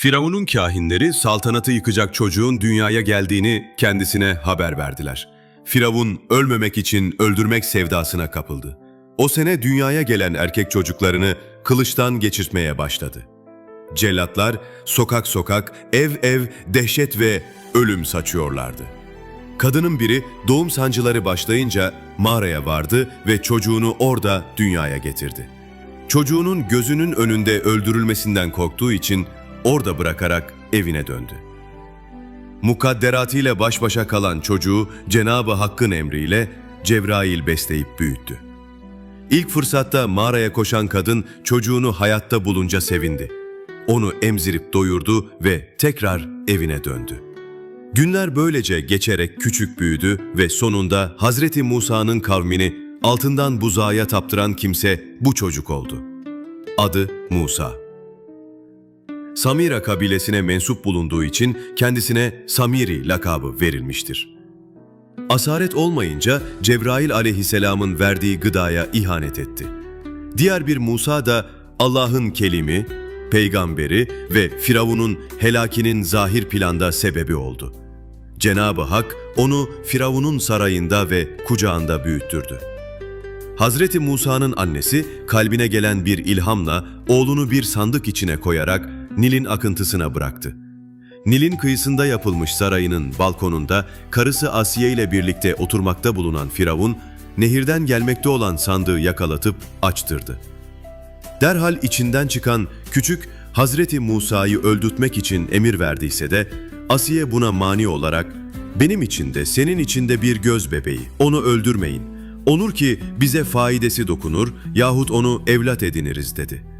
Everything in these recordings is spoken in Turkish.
Firavun'un kahinleri saltanatı yıkacak çocuğun dünyaya geldiğini kendisine haber verdiler. Firavun ölmemek için öldürmek sevdasına kapıldı. O sene dünyaya gelen erkek çocuklarını kılıçtan geçirtmeye başladı. Cellatlar sokak sokak, ev ev dehşet ve ölüm saçıyorlardı. Kadının biri doğum sancıları başlayınca mağaraya vardı ve çocuğunu orada dünyaya getirdi. Çocuğunun gözünün önünde öldürülmesinden korktuğu için orada bırakarak evine döndü. Mukadderatıyla baş başa kalan çocuğu Cenab-ı Hakk'ın emriyle Cebrail besleyip büyüttü. İlk fırsatta mağaraya koşan kadın çocuğunu hayatta bulunca sevindi. Onu emzirip doyurdu ve tekrar evine döndü. Günler böylece geçerek küçük büyüdü ve sonunda Hazreti Musa'nın kavmini altından buzağa taptıran kimse bu çocuk oldu. Adı Musa. Samira kabilesine mensup bulunduğu için kendisine Samiri lakabı verilmiştir. Asaret olmayınca Cebrail aleyhisselamın verdiği gıdaya ihanet etti. Diğer bir Musa da Allah'ın kelimi, peygamberi ve Firavun'un helakinin zahir planda sebebi oldu. Cenab-ı Hak onu Firavun'un sarayında ve kucağında büyüttürdü. Hazreti Musa'nın annesi kalbine gelen bir ilhamla oğlunu bir sandık içine koyarak Nil'in akıntısına bıraktı. Nil'in kıyısında yapılmış sarayının balkonunda karısı Asiye ile birlikte oturmakta bulunan Firavun, nehirden gelmekte olan sandığı yakalatıp açtırdı. Derhal içinden çıkan küçük Hazreti Musa'yı öldürtmek için emir verdiyse de Asiye buna mani olarak benim için de senin için de bir göz bebeği onu öldürmeyin. Onur ki bize faidesi dokunur yahut onu evlat ediniriz dedi.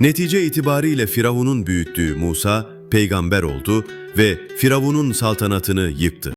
Netice itibariyle Firavun'un büyüttüğü Musa peygamber oldu ve Firavun'un saltanatını yıktı.